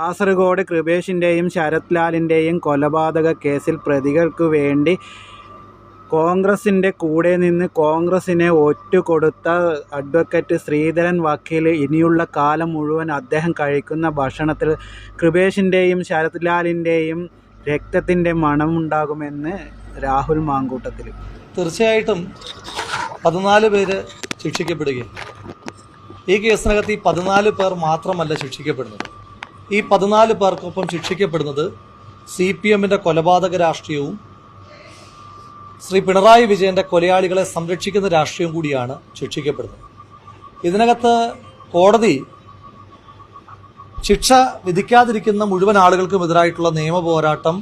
കാസർഗോഡ് കൃപേഷിന്റെയും ശരത് ലാലിന്റെയും കൊലപാതക കേസിൽ പ്രതികൾക്ക് വേണ്ടി കോൺഗ്രസിന്റെ കൂടെ നിന്ന് കോൺഗ്രസിനെ ഒറ്റുകൊടുത്ത അഡ്വക്കേറ്റ് ശ്രീധരൻ വക്കീൽ ഇനിയുള്ള കാലം മുഴുവൻ അദ്ദേഹം കഴിക്കുന്ന ഭക്ഷണത്തിൽ കൃപേഷിന്റെയും ശരത് ലാലിന്റെയും രക്തത്തിന്റെ മണമുണ്ടാകുമെന്ന് രാഹുൽ മാങ്കൂട്ടത്തിൽ. തീർച്ചയായിട്ടും പതിനാല് പേര് ശിക്ഷിക്കപ്പെടുകയും ഈ കേസിനകത്ത് ഈ പതിനാല് പേർ മാത്രമല്ല ശിക്ഷിക്കപ്പെടുന്നത്. ഈ പതിനാല് പേർക്കൊപ്പം ശിക്ഷിക്കപ്പെടുന്നത് സി പി എമ്മിന്റെ കൊലപാതക രാഷ്ട്രീയവും ശ്രീ പിണറായി വിജയന്റെ കൊലയാളികളെ സംരക്ഷിക്കുന്ന രാഷ്ട്രീയം കൂടിയാണ് ശിക്ഷിക്കപ്പെടുന്നത്. ഇതിനകത്ത് കോടതി ശിക്ഷ വിധിക്കാതിരിക്കുന്ന മുഴുവൻ ആളുകൾക്കും എതിരായിട്ടുള്ള നിയമ പോരാട്ടം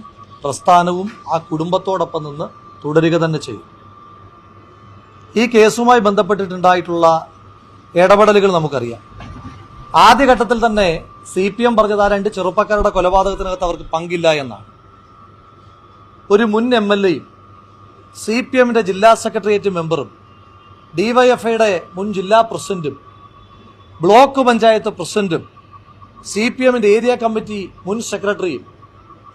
പ്രസ്ഥാനവും ആ കുടുംബത്തോടൊപ്പം നിന്ന് തുടരുക തന്നെ ചെയ്യും. ഈ കേസുമായി ബന്ധപ്പെട്ടിട്ടുണ്ടായിട്ടുള്ള ഇടപെടലുകൾ നമുക്കറിയാം. ആദ്യഘട്ടത്തിൽ തന്നെ സി പി എം പറഞ്ഞത് ആ രണ്ട് ചെറുപ്പക്കാരുടെ കൊലപാതകത്തിനകത്ത് അവർക്ക് പങ്കില്ല എന്നാണ്. ഒരു മുൻ എം എൽ എയും സി പി എമ്മിന്റെ ജില്ലാ സെക്രട്ടേറിയറ്റ് മെമ്പറും ഡിവൈഎഫ്ഐയുടെ മുൻ ജില്ലാ പ്രസിഡന്റും ബ്ലോക്ക് പഞ്ചായത്ത് പ്രസിഡന്റും സി പി എമ്മിന്റെ ഏരിയ കമ്മിറ്റി മുൻ സെക്രട്ടറിയും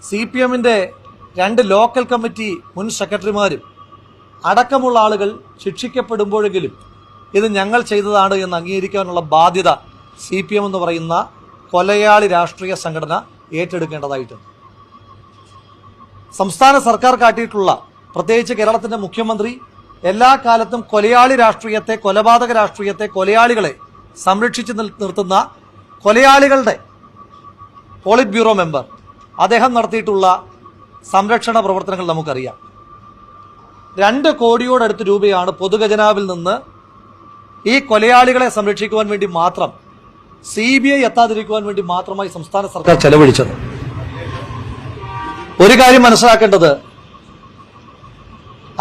സി പി എമ്മിന്റെ രണ്ട് ലോക്കൽ കമ്മിറ്റി മുൻ സെക്രട്ടറിമാരും അടക്കമുള്ള ആളുകൾ ശിക്ഷിക്കപ്പെടുമ്പോഴെങ്കിലും ഇത് ഞങ്ങൾ ചെയ്തതാണ് എന്ന് അംഗീകരിക്കാനുള്ള ബാധ്യത സി പി എം എന്ന് പറയുന്ന കൊലയാളി രാഷ്ട്രീയ സംഘടന ഏറ്റെടുക്കേണ്ടതായിട്ടുണ്ട്. സംസ്ഥാന സർക്കാർ കാട്ടിയിട്ടുള്ള പ്രത്യേകിച്ച് കേരളത്തിന്റെ മുഖ്യമന്ത്രി എല്ലാ കാലത്തും കൊലയാളി രാഷ്ട്രീയത്തെ കൊലപാതക രാഷ്ട്രീയത്തെ കൊലയാളികളെ സംരക്ഷിച്ച് നിർത്തുന്ന കൊലയാളികളുടെ പോളിറ്റ് ബ്യൂറോ മെമ്പർ. അദ്ദേഹം നടത്തിയിട്ടുള്ള സംരക്ഷണ പ്രവർത്തനങ്ങൾ നമുക്കറിയാം. രണ്ട് കോടിയോടടുത്ത് രൂപയാണ് പൊതുഖജനാവിൽ നിന്ന് ഈ കൊലയാളികളെ സംരക്ഷിക്കുവാൻ വേണ്ടി മാത്രം സി ബി ഐ എത്താതിരിക്കുവാൻ വേണ്ടി മാത്രമായി സംസ്ഥാന സർക്കാർ ചെലവഴിച്ചത്. ഒരു കാര്യം മനസ്സിലാക്കേണ്ടത്.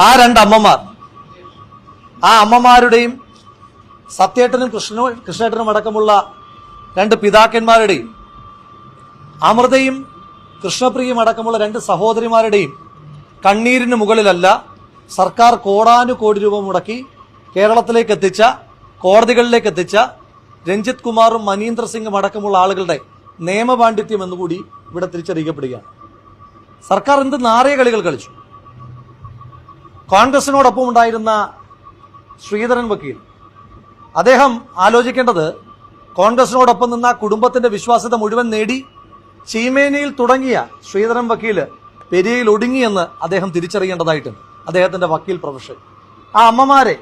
ആ രണ്ട് അമ്മമാർ ആ അമ്മമാരുടെയും സത്യേട്ടനും കൃഷ്ണ കൃഷ്ണേട്ടനും അടക്കമുള്ള രണ്ട് പിതാക്കന്മാരുടെയും അമൃതയും കൃഷ്ണപ്രിയയും അടക്കമുള്ള രണ്ട് സഹോദരിമാരുടെയും കണ്ണീരിന് മുകളിലല്ല സർക്കാർ കോടാനുകോടി രൂപ മുടക്കി കേരളത്തിലേക്ക് എത്തിച്ച കോടതികളിലേക്ക് എത്തിച്ച രഞ്ജിത് കുമാറും മനീന്ദ്ര സിംഗും അടക്കമുള്ള ആളുകളുടെ നിയമപാണ്ഡിത്യം എന്നുകൂടി ഇവിടെ തിരിച്ചറിയിക്കപ്പെടുകയാണ്. സർക്കാർ എന്ത് നാറിയ കളികൾ കളിച്ചു. കോൺഗ്രസിനോടൊപ്പം ഉണ്ടായിരുന്ന ശ്രീധരൻ വക്കീൽ. അദ്ദേഹം ആലോചിക്കേണ്ടത് കോൺഗ്രസിനോടൊപ്പം നിന്ന കുടുംബത്തിന്റെ വിശ്വാസ്യത മുഴുവൻ നേടി ചീമേനയിൽ തുടങ്ങിയ ശ്രീധരൻ വക്കീൽ പെരിയയിൽ ഒടുങ്ങിയെന്ന് അദ്ദേഹം തിരിച്ചറിയേണ്ടതായിട്ടുണ്ട്. അദ്ദേഹത്തിന്റെ വക്കീൽ പ്രൊഫഷൻ. ആ അമ്മമാരെ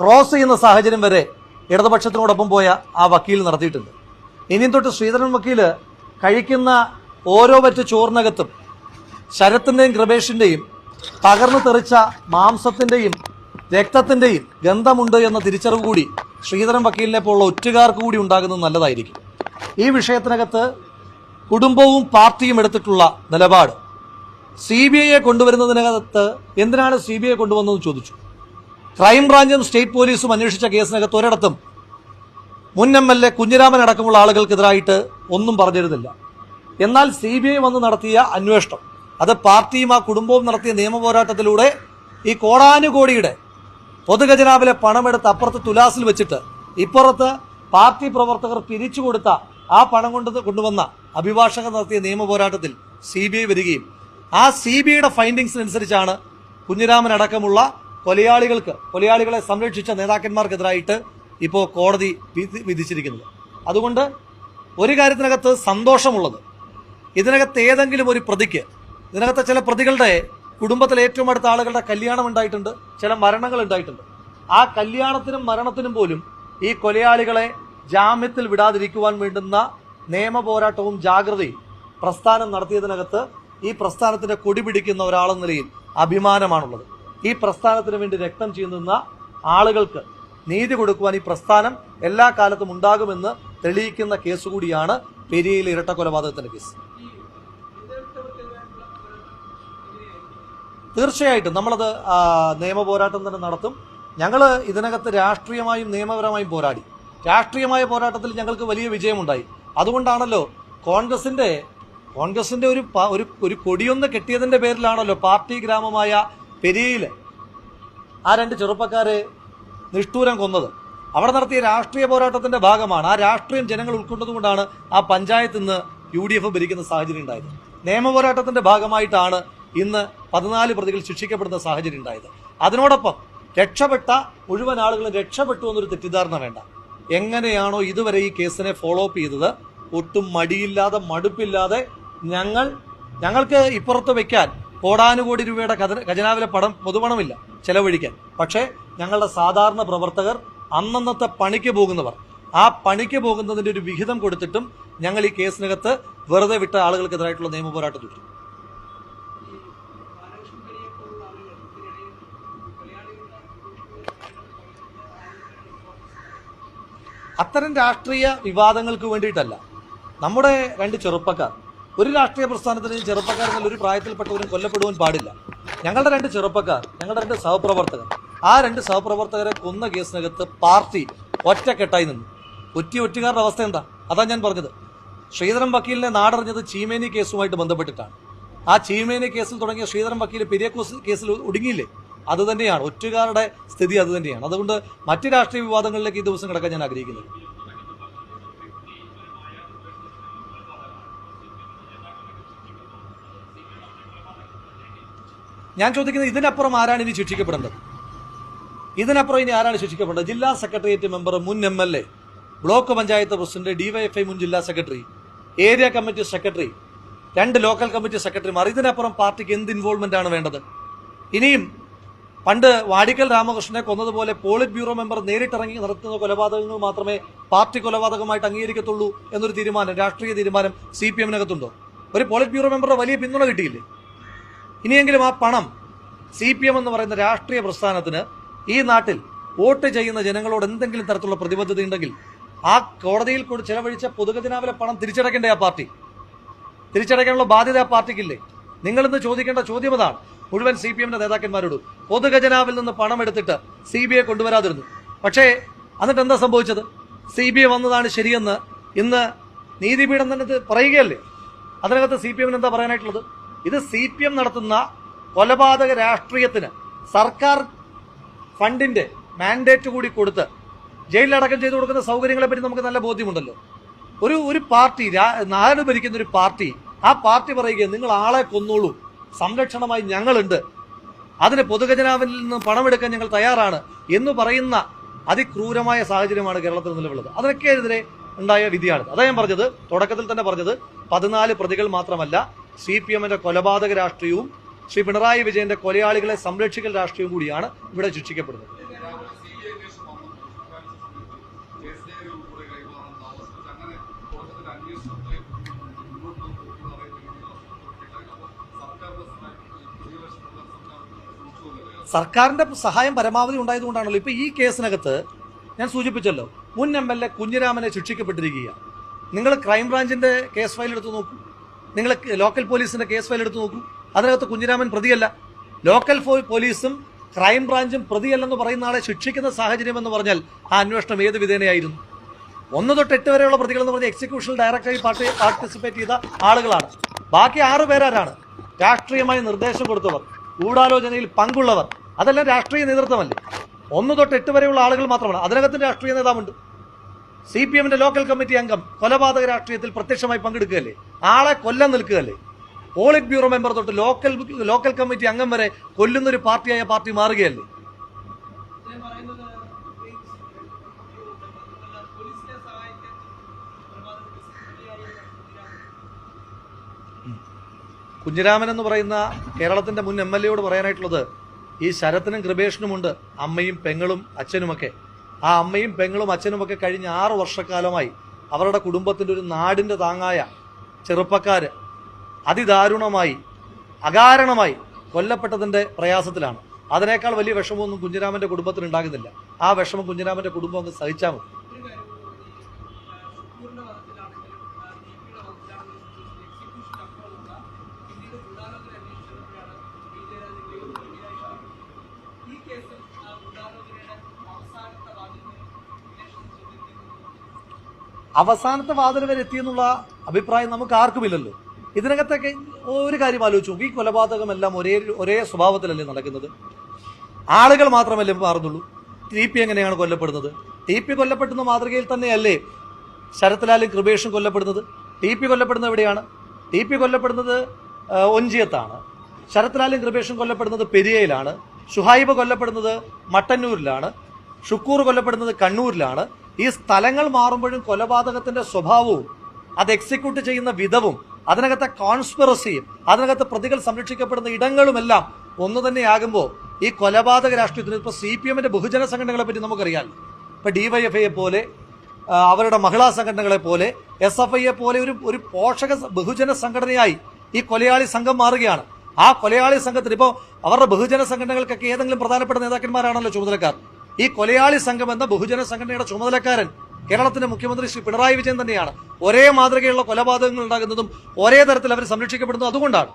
ക്രോസ് ചെയ്യുന്ന സാഹചര്യം വരെ ഇടതുപക്ഷത്തിനോടൊപ്പം പോയ ആ വക്കീൽ നടത്തിയിട്ടുണ്ട്. ഇനിയും തൊട്ട് ശ്രീധരൻ വക്കീൽ കഴിക്കുന്ന ഓരോ പറ്റ് ചോറിനകത്തും ശരത്തിന്റെയും കൃപേഷിന്റെയും തകർന്നു തെറിച്ച മാംസത്തിന്റെയും രക്തത്തിന്റെയും ഗന്ധമുണ്ട് എന്ന തിരിച്ചറിവ് കൂടി ശ്രീധരൻ വക്കീലിനെ പോലുള്ള ഒറ്റുകാർക്ക് കൂടി ഉണ്ടാകുന്നത് നല്ലതായിരിക്കും. ഈ വിഷയത്തിനകത്ത് കുടുംബവും പാർട്ടിയും എടുത്തിട്ടുള്ള നിലപാട്. സി ബി ഐയെ കൊണ്ടുവരുന്നതിനകത്ത് എന്തിനാണ് സി ബി ഐ കൊണ്ടുവന്നതെന്ന് ചോദിച്ചു. ക്രൈംബ്രാഞ്ചും സ്റ്റേറ്റ് പോലീസും അന്വേഷിച്ച കേസിനകത്ത് ഒരിടത്തും മുൻ എം എൽ എ കുഞ്ഞിരാമൻ അടക്കമുള്ള ആളുകൾക്കെതിരായിട്ട് ഒന്നും പറഞ്ഞിരുന്നില്ല. എന്നാൽ സി ബി ഐ വന്ന് നടത്തിയ അന്വേഷണം അത് പാർട്ടിയും ആ കുടുംബവും നടത്തിയ നിയമപോരാട്ടത്തിലൂടെ ഈ കോടാനുകോടിയുടെ പൊതുഖജനാവിലെ പണമെടുത്ത് അപ്പുറത്ത് തുലാസിൽ വെച്ചിട്ട് ഇപ്പുറത്ത് പാർട്ടി പ്രവർത്തകർ പിരിച്ചു കൊടുത്ത ആ പണം കൊണ്ട് കൊണ്ടുവന്ന അഭിഭാഷകർ നടത്തിയ നിയമപോരാട്ടത്തിൽ സി ബി ഐ വരികയും ആ സി ബി ഐയുടെ ഫൈൻഡിങ്സിനനുസരിച്ചാണ് കുഞ്ഞിരാമൻ അടക്കമുള്ള കൊലയാളികൾക്ക് കൊലയാളികളെ സംരക്ഷിച്ച നേതാക്കന്മാർക്കെതിരായിട്ട് ഇപ്പോൾ കോടതി വിധി വിധിച്ചിരിക്കുന്നത്. അതുകൊണ്ട് ഒരു കാര്യത്തിനകത്ത് സന്തോഷമുള്ളത്. ഇതിനകത്ത് ഏതെങ്കിലും ഒരു പ്രതിക്ക് ഇതിനകത്ത് ചില പ്രതികളുടെ കുടുംബത്തിലെ ഏറ്റവും അടുത്ത ആളുകളുടെ കല്യാണം ഉണ്ടായിട്ടുണ്ട് ചില മരണങ്ങൾ ഉണ്ടായിട്ടുണ്ട്. ആ കല്യാണത്തിനും മരണത്തിനും പോലും ഈ കൊലയാളികളെ ജാമ്യത്തിൽ വിടാതിരിക്കുവാൻ വേണ്ടുന്ന നിയമ പോരാട്ടവും ജാഗ്രതയും പ്രസ്ഥാനം നടത്തിയതിനകത്ത് ഈ പ്രസ്ഥാനത്തിന്റെ കൊടി പിടിക്കുന്ന ഒരാളെന്ന നിലയിൽ അഭിമാനമാണുള്ളത്. ഈ പ്രസ്ഥാനത്തിന് വേണ്ടി രക്തം ചെയ്യുന്ന ആളുകൾക്ക് നീതി കൊടുക്കുവാൻ ഈ പ്രസ്ഥാനം എല്ലാ കാലത്തും ഉണ്ടാകുമെന്ന് തെളിയിക്കുന്ന കേസ് കൂടിയാണ് പെരിയയിലെ ഇരട്ട കൊലപാതകത്തിന്റെ കേസ്. തീർച്ചയായിട്ടും നമ്മളത് നിയമ പോരാട്ടം തന്നെ നടത്തും. ഞങ്ങൾ ഇതിനകത്ത് രാഷ്ട്രീയമായും നിയമപരമായും പോരാടി. രാഷ്ട്രീയമായ പോരാട്ടത്തിൽ ഞങ്ങൾക്ക് വലിയ വിജയമുണ്ടായി. അതുകൊണ്ടാണല്ലോ കോൺഗ്രസിന്റെ കോൺഗ്രസിന്റെ ഒരു ഒരു കൊടിയൊന്ന് കെട്ടിയതിന്റെ പേരിലാണല്ലോ പാർട്ടി ഗ്രാമമായ പെരിയയിൽ ആ രണ്ട് ചെറുപ്പക്കാരെ നിഷ്ഠൂരം കൊന്നത്. അവിടെ നടത്തിയ രാഷ്ട്രീയ പോരാട്ടത്തിന്റെ ഭാഗമാണ് ആ രാഷ്ട്രീയം ജനങ്ങൾ ഉൾക്കൊണ്ടതുകൊണ്ടാണ് ആ പഞ്ചായത്ത് ഇന്ന് യു ഡി എഫ് ഭരിക്കുന്ന സാഹചര്യം ഉണ്ടായത്. നിയമപോരാട്ടത്തിന്റെ ഭാഗമായിട്ടാണ് ഇന്ന് പതിനാല് പ്രതികൾ ശിക്ഷിക്കപ്പെടുന്ന സാഹചര്യം ഉണ്ടായത്. അതിനോടൊപ്പം രക്ഷപ്പെട്ട മുഴുവൻ ആളുകളും രക്ഷപ്പെട്ടു എന്നൊരു തെറ്റിദ്ധാരണ വേണ്ട. എങ്ങനെയാണോ ഇതുവരെ ഈ കേസിനെ ഫോളോ അപ്പ് ചെയ്തത്? ഒട്ടും മടിയില്ലാതെ മടുപ്പില്ലാതെ ഞങ്ങൾ ഞങ്ങൾക്ക് ഇപ്പുറത്ത് വെക്കാൻ കോടാനുകോടി രൂപയുടെ ഖജ- ഖജനാവിലെ പടം പൊതുപണമില്ല ചെലവഴിക്കാൻ. പക്ഷേ ഞങ്ങളുടെ സാധാരണ പ്രവർത്തകർ അന്നന്നത്തെ പണിക്ക് പോകുന്നവർ ആ പണിക്ക് പോകുന്നതിന്റെ ഒരു വിഹിതം കൊടുത്തിട്ടും ഞങ്ങൾ ഈ കേസിനകത്ത് വെറുതെ വിട്ട ആളുകൾക്കെതിരായിട്ടുള്ള നിയമ പോരാട്ടം തുടരും. അത്തരം രാഷ്ട്രീയ വിവാദങ്ങൾക്ക് വേണ്ടിയിട്ടല്ല. നമ്മുടെ രണ്ട് ചെറുപ്പക്കാർ ഒരു രാഷ്ട്രീയ പ്രസ്ഥാനത്തിനെയും ചെറുപ്പക്കാർ എന്നുള്ള ഒരു പ്രായത്തിൽപ്പെട്ടവരും കൊല്ലപ്പെടുവാൻ പാടില്ല. ഞങ്ങളുടെ രണ്ട് ചെറുപ്പക്കാർ ഞങ്ങളുടെ രണ്ട് സഹപ്രവർത്തകർ ആ രണ്ട് സഹപ്രവർത്തകരെ കൊന്ന കേസിനകത്ത് പാർട്ടി ഒറ്റക്കെട്ടായി നിന്നു. ഒറ്റ ഒറ്റുകാരുടെ അവസ്ഥ എന്താ? അതാ ഞാൻ പറഞ്ഞത്. ശ്രീധരൻ വക്കീലിനെ നാടറിഞ്ഞത് ചീമേനി കേസുമായിട്ട് ബന്ധപ്പെട്ടിട്ടാണ്. ആ ചീമേനി കേസിൽ തുടങ്ങിയ ശ്രീധരൻ വക്കീൽ പെരിയക്കൂസ് കേസിൽ ഒടുങ്ങിയില്ലേ? അതുതന്നെയാണ് ഒറ്റുകാരുടെ സ്ഥിതി അതുതന്നെയാണ് അതുകൊണ്ട് മറ്റ് രാഷ്ട്രീയ വിവാദങ്ങളിലേക്ക് ഈ ദിവസം കിടക്കാൻ ഞാൻ ആഗ്രഹിക്കുന്നത് ഞാൻ ചോദിക്കുന്നത് ഇതിനപ്പുറം ആരാണ് ഇനി ശിക്ഷിക്കപ്പെടേണ്ടത് ഇതിനപ്പുറം ഇനി ആരാണ് ശിക്ഷിക്കപ്പെടേണ്ടത് ജില്ലാ സെക്രട്ടേറിയറ്റ് മെമ്പർ മുൻ M L A block panchayat president DYFI മുൻ ജില്ലാ സെക്രട്ടറി ഏരിയ കമ്മിറ്റി സെക്രട്ടറി രണ്ട് ലോക്കൽ കമ്മിറ്റി സെക്രട്ടറിമാർ ഇതിനപ്പുറം പാർട്ടിക്ക് എന്ത് ഇൻവോൾവ്മെന്റ് ആണ് വേണ്ടത്? ഇനിയും പണ്ട് വാടിക്കൽ രാമകൃഷ്ണനെ കൊന്നതുപോലെ പോളിറ്റ് ബ്യൂറോ മെമ്പർ നേരിട്ടിറങ്ങി നടത്തുന്ന കൊലപാതകങ്ങൾ മാത്രമേ പാർട്ടി കൊലപാതകമായിട്ട് അംഗീകരിക്കത്തുള്ളൂ എന്നൊരു തീരുമാനം രാഷ്ട്രീയ തീരുമാനം സി പി എമ്മിനകത്തുണ്ടോ? ഒരു പോളിറ്റ് ബ്യൂറോ മെമ്പറുടെ വലിയ പിന്തുണ കിട്ടിയില്ലേ? ഇനിയെങ്കിലും ആ പണം സി പി എം എന്ന് പറയുന്ന രാഷ്ട്രീയ പ്രസ്ഥാനത്തിന് ഈ നാട്ടിൽ വോട്ട് ചെയ്യുന്ന ജനങ്ങളോട് എന്തെങ്കിലും തരത്തിലുള്ള പ്രതിബദ്ധത ഉണ്ടെങ്കിൽ ആ കോടതിയിൽ കൂടി ചെലവഴിച്ച പൊതുഖജനാവിലെ പണം തിരിച്ചടക്കേണ്ടേ ആ പാർട്ടി? തിരിച്ചടയ്ക്കാനുള്ള ബാധ്യത ആ പാർട്ടിക്കില്ലേ? നിങ്ങളിന്ന് ചോദിക്കേണ്ട ചോദ്യം അതാണ്. മുഴുവൻ സി പി എമ്മിന്റെ നേതാക്കന്മാരോട് പൊതുഖജനാവിൽ നിന്ന് പണം എടുത്തിട്ട് സി ബി ഐ കൊണ്ടുവരാതിരുന്നു. പക്ഷേ എന്നിട്ട് എന്താ സംഭവിച്ചത്? സി ബി ഐ വന്നതാണ് ശരിയെന്ന് ഇന്ന് നീതിപീഠം തന്നെ പറയുകയല്ലേ? അതിനകത്ത് സി പി എമ്മിന് എന്താ പറയാനായിട്ടുള്ളത്? ഇത് സി പി എം നടത്തുന്ന കൊലപാതക രാഷ്ട്രീയത്തിന് സർക്കാർ ഫണ്ടിന്റെ മാൻഡേറ്റ് കൂടി കൊടുത്ത് ജയിലിലടക്കം ചെയ്തു കൊടുക്കുന്ന സൗകര്യങ്ങളെ പറ്റി നമുക്ക് നല്ല ബോധ്യമുണ്ടല്ലോ. ഒരു ഒരു പാർട്ടി നാട് ഭരിക്കുന്ന ഒരു പാർട്ടി ആ പാർട്ടി പറയുക നിങ്ങൾ ആളെ കൊന്നോളൂ. സംരക്ഷണമായി ഞങ്ങളുണ്ട്. അതിന് പൊതുഖജനാവിൽ നിന്ന് പണമെടുക്കാൻ ഞങ്ങൾ തയ്യാറാണ് എന്ന് പറയുന്ന അതിക്രൂരമായ സാഹചര്യമാണ് കേരളത്തിൽ നിലവിലുള്ളത്. അതിനൊക്കെതിരെ ഉണ്ടായ വിധിയാണ്. അതാ ഞാൻ പറഞ്ഞത് തുടക്കത്തിൽ തന്നെ പറഞ്ഞത് പതിനാല് പ്രതികൾ മാത്രമല്ല സി പി എമ്മിന്റെ കൊലപാതക രാഷ്ട്രീയവും ശ്രീ പിണറായി വിജയന്റെ കൊലയാളികളെ സംരക്ഷിക്കൽ രാഷ്ട്രീയവും കൂടിയാണ് ഇവിടെ ശിക്ഷിക്കപ്പെടുന്നത് സർക്കാരിന്റെ സഹായം പരമാവധി ഉണ്ടായതുകൊണ്ടാണല്ലോ ഇപ്പൊ ഈ കേസിനകത്ത് ഞാൻ സൂചിപ്പിച്ചല്ലോ മുൻ എം എൽ എ കുഞ്ഞിരാമനെ ശിക്ഷിക്കപ്പെട്ടിരിക്കുക നിങ്ങൾ ക്രൈംബ്രാഞ്ചിന്റെ കേസ് ഫയൽ എടുത്ത് നോക്കൂ. നിങ്ങൾ ലോക്കൽ പോലീസിന്റെ കേസ് ഫയൽ എടുത്ത് നോക്കൂ. അതിനകത്ത് കുഞ്ഞിരാമൻ പ്രതിയല്ല. ലോക്കൽ പോലീസും ക്രൈംബ്രാഞ്ചും പ്രതിയല്ലെന്ന് പറയുന്ന ആളെ ശിക്ഷിക്കുന്ന സാഹചര്യം എന്ന് പറഞ്ഞാൽ ആ അന്വേഷണം ഏത് വിധേനയായിരുന്നു? ഒന്ന് തൊട്ട് എട്ട് വരെയുള്ള പ്രതികൾ എന്ന് പറഞ്ഞാൽ എക്സിക്യൂഷൻ ഡയറക്ടറായി പാർട്ടി പാർട്ടിസിപ്പേറ്റ് ചെയ്ത ആളുകളാണ്. ബാക്കി ആറ് പേരാരാണ്? രാഷ്ട്രീയമായി നിർദ്ദേശം കൊടുത്തവർ ഗൂഢാലോചനയിൽ പങ്കുള്ളവർ. അതെല്ലാം രാഷ്ട്രീയ നേതൃത്വമല്ലേ? ഒന്ന് തൊട്ട് എട്ട് വരെയുള്ള ആളുകൾ മാത്രമാണ്. അതിനകത്ത് രാഷ്ട്രീയ നേതാവുണ്ട്. സി പി എമ്മിന്റെ ലോക്കൽ കമ്മിറ്റി അംഗം കൊലപാതക രാഷ്ട്രീയത്തിൽ പ്രത്യക്ഷമായി പങ്കെടുക്കുകയല്ലേ? ആളെ കൊല്ലം നിൽക്കുകയല്ലേ? പോളിറ്റ് ബ്യൂറോ മെമ്പർ തൊട്ട് ലോക്കൽ ലോക്കൽ കമ്മിറ്റി അംഗം വരെ കൊല്ലുന്ന ഒരു പാർട്ടിയായ പാർട്ടി മാറുകയല്ലേ? കുഞ്ഞിരാമൻ എന്ന് പറയുന്ന കേരളത്തിന്റെ മുൻ എം എൽ എയോട് പറയാനായിട്ടുള്ളത് ഈ ശരത്തിനും കൃപേഷനുമുണ്ട് അമ്മയും പെങ്ങളും അച്ഛനുമൊക്കെ. ആ അമ്മയും പെങ്ങളും അച്ഛനും ഒക്കെ കഴിഞ്ഞ ആറ് വർഷക്കാലമായി അവരുടെ കുടുംബത്തിന്റെ ഒരു നാടിന്റെ താങ്ങായ ചെറുപ്പക്കാര് അതിദാരുണമായി അകാരണമായി കൊല്ലപ്പെട്ടതിന്റെ പ്രയാസത്തിലാണ്. അതിനേക്കാൾ വലിയ വിഷമമൊന്നും കുഞ്ഞിരാമന്റെ കുടുംബത്തിന് ഉണ്ടാകുന്നില്ല. ആ വിഷമം കുഞ്ഞിരാമന്റെ കുടുംബം ഒന്ന് സഹിച്ചാൽ മതി. അവസാനത്തെ വാതിൽ വരെ എത്തിയെന്നുള്ള അഭിപ്രായം നമുക്ക് ആർക്കുമില്ലല്ലോ. ഇതിനകത്തൊക്കെ ഒരു കാര്യം ആലോചിച്ചു. ഈ കൊലപാതകമെല്ലാം ഒരേ ഒരേ സ്വഭാവത്തിലല്ലേ നടക്കുന്നത്? ആളുകൾ മാത്രമല്ലേ മാറുന്നുള്ളൂ? ടി പി എങ്ങനെയാണ് കൊല്ലപ്പെടുന്നത്? ടി പി കൊല്ലപ്പെടുന്ന മാതൃകയിൽ തന്നെയല്ലേ ശരത്ലാലും കൃപേഷും കൊല്ലപ്പെടുന്നത്? ടി പി കൊല്ലപ്പെടുന്നത് എവിടെയാണ്? ടി പി കൊല്ലപ്പെടുന്നത് ഒഞ്ചിയത്താണ്. ശരത്ലാലും കൃപേഷും കൊല്ലപ്പെടുന്നത് പെരിയയിലാണ്. ഷുഹൈബ് കൊല്ലപ്പെടുന്നത് മട്ടന്നൂരിലാണ്. ഷുക്കൂർ കൊല്ലപ്പെടുന്നത് കണ്ണൂരിലാണ്. ഈ സ്ഥലങ്ങൾ മാറുമ്പോഴും കൊലപാതകത്തിന്റെ സ്വഭാവവും അത് എക്സിക്യൂട്ട് ചെയ്യുന്ന വിധവും അതിനകത്തെ കോൺസ്പിറസിയും അതിനകത്ത് പ്രതികൾ സംരക്ഷിക്കപ്പെടുന്ന ഇടങ്ങളുമെല്ലാം ഒന്ന് തന്നെയാകുമ്പോൾ ഈ കൊലപാതക രാഷ്ട്രീയത്തിന് ഇപ്പോൾ സി പി എമ്മിന്റെ ബഹുജന സംഘടനകളെ പറ്റി നമുക്കറിയാം ഇപ്പൊ ഡിവൈഎഫ്ഐയെ പോലെ അവരുടെ മഹിളാ സംഘടനകളെ പോലെ എസ് എഫ് ഐയെ പോലെ ഒരു ഒരു പോഷക ബഹുജന സംഘടനയായി ഈ കൊലയാളി സംഘം മാറുകയാണ്. ആ കൊലയാളി സംഘത്തിന് ഇപ്പോൾ അവരുടെ ബഹുജന സംഘടനകൾക്കൊക്കെ ഏതെങ്കിലും പ്രധാനപ്പെട്ട നേതാക്കന്മാരാണല്ലോ ചുമതലക്കാർ. ഈ കൊലയാളി സംഘം എന്ന ബഹുജന സംഘടനയുടെ ചുമതലക്കാരൻ കേരളത്തിന്റെ മുഖ്യമന്ത്രി ശ്രീ പിണറായി വിജയൻ തന്നെയാണ്. ഒരേ മാതൃകയുള്ള കൊലപാതകങ്ങൾ ഉണ്ടാകുന്നതും ഒരേ തരത്തിൽ അവർ സംരക്ഷിക്കപ്പെടുന്നതും അതുകൊണ്ടാണ്.